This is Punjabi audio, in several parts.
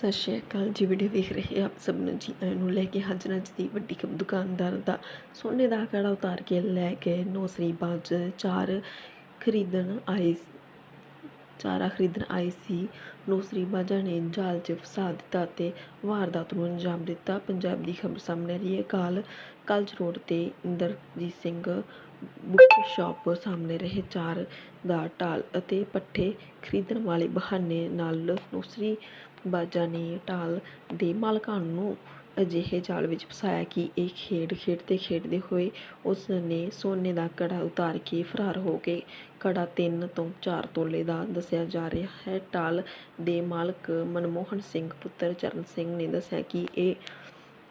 ਸਤਿ ਸ਼੍ਰੀ ਅਕਾਲ ਜੀ, ਵੀਡੀਓ ਵੇਖ ਰਹੇ ਆਪ ਸਭ ਨੂੰ ਜੀ। ਆਇਆਂ ਨੂੰ ਲੈ ਕੇ ਹਾਜ਼ਰ ਹਾਂ ਅੱਜ ਦੀ ਵੱਡੀ ਦੁਕਾਨਦਾਰ ਦਾ ਸੋਨੇ ਦਾ ਕੜਾ ਉਤਾਰ ਕੇ ਲੈ ਕੇ ਨੌਸਰੀ ਬਾਜ ਚਾਰ ਖਰੀਦਣ ਆਏ ਚਾਰਾ ਖਰੀਦਣ ਆਏ ਸੀ। ਨੌਸਰੀ ਬਾਜਾਂ ਨੇ ਜਾਲ 'ਚ ਫਸਾ ਦਿੱਤਾ ਤੇ ਵਾਰਦਾਤ ਨੂੰ ਅੰਜਾਮ ਦਿੱਤਾ। ਪੰਜਾਬ ਦੀ ਖਬਰ ਸਾਹਮਣੇ ਰਹੀ ਹੈ। ਕਾਲ, ਕਲਜ ਰੋਡ ਤੇ ਇੰਦਰਜੀਤ ਸਿੰਘ ਬੁੱਕ ਸ਼ਾਪ ਸਾਹਮਣੇ ਰਹੇ। ਚਾਰ ਦਾ ਢਾਲ ਅਤੇ ਪੱਠੇ ਖਰੀਦਣ ਵਾਲੇ ਬਹਾਨੇ ਨਾਲ ਨੌਸਰੀ ਬਾਜਾਂ ਨੇ ਢਾਲ ਦੇ ਮਾਲਕਾਂ ਨੂੰ ਅਜਿਹੇ ਜਾਲ ਵਿੱਚ ਫਸਾਇਆ ਕਿ ਇਹ ਖੇਡ ਖੇਡਦੇ ਖੇਡਦੇ ਹੋਏ ਉਸ ਨੇ ਸੋਨੇ ਦਾ ਕੜਾ ਉਤਾਰ ਕੇ ਫਰਾਰ ਹੋ ਗਏ। ਕੜਾ ਤਿੰਨ ਤੋਂ ਚਾਰ ਤੋਲੇ ਦਾ ਦੱਸਿਆ ਜਾ ਰਿਹਾ ਹੈ। ਟਾਲ ਦੇ ਮਾਲਕ ਮਨਮੋਹਨ ਸਿੰਘ, ਪੁੱਤਰ ਚਰਨ ਸਿੰਘ ਨੇ ਦੱਸਿਆ ਕਿ ਇਹ,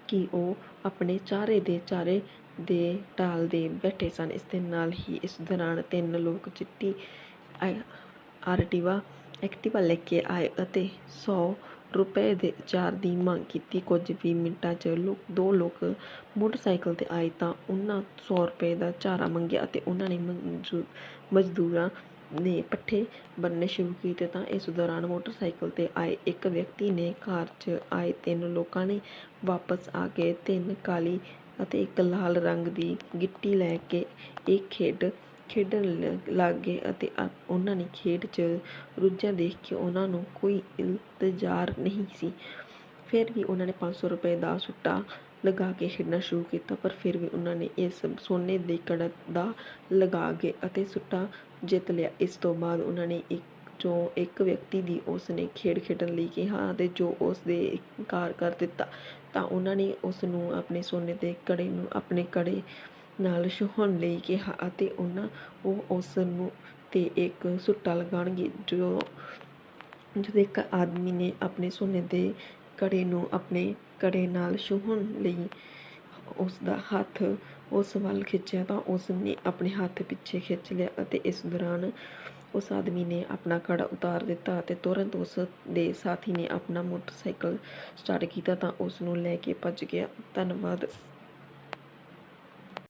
ਕਿ ਉਹ ਆਪਣੇ ਚਾਰੇ ਦੇ ਚਾਰੇ ਦੇ ਟਾਲ ਦੇ ਬੈਠੇ ਸਨ। ਇਸ ਦੇ ਨਾਲ ਹੀ ਇਸ ਦੌਰਾਨ ਤਿੰਨ ਲੋਕ ਚਿੱਟੀ ਆਰਟੀਵਾ, ਐਕਟਿਵਾ ਲੈ ਕੇ ਆਏ ਅਤੇ 100 ਰੁਪਏ ਦੇ ਚਾਰ ਦੀ ਮੰਗ ਕੀਤੀ। ਕੁਝ ਵੀ ਮਿੰਟਾਂ 'ਚ ਲੋਕ, ਦੋ ਲੋਕ ਮੋਟਰਸਾਈਕਲ ਤੇ ਆਏ ਤਾਂ ਉਹਨਾਂ ਸੌ ਰੁਪਏ ਦਾ ਚਾਰਾ ਮੰਗਿਆ ਅਤੇ ਉਹਨਾਂ ਨੇ ਮਨਜ਼ੂ- ਮਜ਼ਦੂਰਾਂ ਨੇ ਪੱਠੇ ਬੰਨ੍ਹਣੇ ਸ਼ੁਰੂ ਕੀਤੇ ਤਾਂ ਇਸ ਦੌਰਾਨ ਮੋਟਰਸਾਈਕਲ ਤੇ ਆਏ ਇੱਕ ਵਿਅਕਤੀ ਨੇ ਕਾਰ 'ਚ ਆਏ ਤਿੰਨ ਲੋਕਾਂ ਨੇ ਵਾਪਸ ਆ ਕੇ ਤਿੰਨ ਕਾਲੀ ਅਤੇ ਇੱਕ ਲਾਲ ਰੰਗ ਦੀ ਗਿੱਟੀ ਲੈ ਕੇ ਇਹ ਖੇਡ ਖੇਡਣ ਲ- ਲੱਗ ਗਏ ਅਤੇ ਆ- ਉਹਨਾਂ ਨੇ ਖੇਡ 'ਚ ਰੁੱਝਿਆ ਦੇਖ ਕੇ ਉਹਨਾਂ ਨੂੰ ਕੋਈ ਇੰਤਜ਼ਾਰ ਨਹੀਂ ਸੀ। ਫਿਰ ਵੀ ਉਹਨਾਂ ਨੇ ਪੰਜ ਸੌ ਰੁਪਏ ਦਾ ਸੁੱਟਾ ਲਗਾ ਕੇ ਖੇਡਣਾ ਸ਼ੁਰੂ ਕੀਤਾ, ਪਰ ਫਿਰ ਵੀ ਉਹਨਾਂ ਨੇ ਇਸ ਸੋਨੇ ਦੇ ਕੜਾ ਦਾ ਲਗਾ ਕੇ ਅਤੇ ਸੁੱਟਾ ਜਿੱਤ ਲਿਆ। ਇਸ ਤੋਂ ਬਾਅਦ ਉਹਨਾਂ ਨੇ ਇੱਕ ਜੋ ਇੱਕ ਵਿਅਕਤੀ ਦੀ ਉਸ ਨੇ ਖੇਡ ਖੇਡਣ ਲਈ ਕਿਹਾ ਅਤੇ ਜੋ ਉਸ ਦੇ ਇਨਕਾਰ ਕਰ ਦਿੱਤਾ, ਤਾਂ ਉਹਨਾਂ ਨੇ ਉਸ ਨੂੰ ਆਪਣੇ ਸੋਨੇ ਦੇ ਕੜੇ ਨੂੰ, ਆਪਣੇ ਕੜੇ ਨਾਲ ਛੂਹਣ ਲਈ ਕਿਹਾ ਅਤੇ ਉਹਨਾਂ ਉਹ ਉਸ ਨੂੰ ਤੇ ਇੱਕ ਸੁੱਟਾ ਲਗਾਉਣਗੇ, ਜੋ ਜਦੋਂ ਇੱਕ ਆਦਮੀ ਨੇ ਆਪਣੇ ਸੋਨੇ ਦੇ ਕੜੇ ਨੂੰ ਆਪਣੇ ਕੜੇ ਨਾਲ ਛੂਹਣ ਲਈ ਉਸ ਦਾ ਹੱਥ ਉਸ ਵੱਲ ਖਿੱਚਿਆ ਤਾਂ ਉਸ ਨੇ ਆਪਣੇ ਹੱਥ ਪਿੱਛੇ ਖਿੱਚ ਲਿਆ ਅਤੇ ਇਸ ਦੌਰਾਨ ਉਸ ਆਦਮੀ ਨੇ ਆਪਣਾ ਕੜਾ ਉਤਾਰ ਦਿੱਤਾ ਅਤੇ ਤੁਰੰਤ ਉਸ ਦੇ ਸਾਥੀ ਨੇ ਆਪਣਾ ਮੋਟਰਸਾਈਕਲ ਸਟਾਰਟ ਕੀਤਾ ਤਾਂ ਉਸ ਨੂੰ ਲੈ ਕੇ ਭੱਜ ਗਿਆ। ਧੰਨਵਾਦ।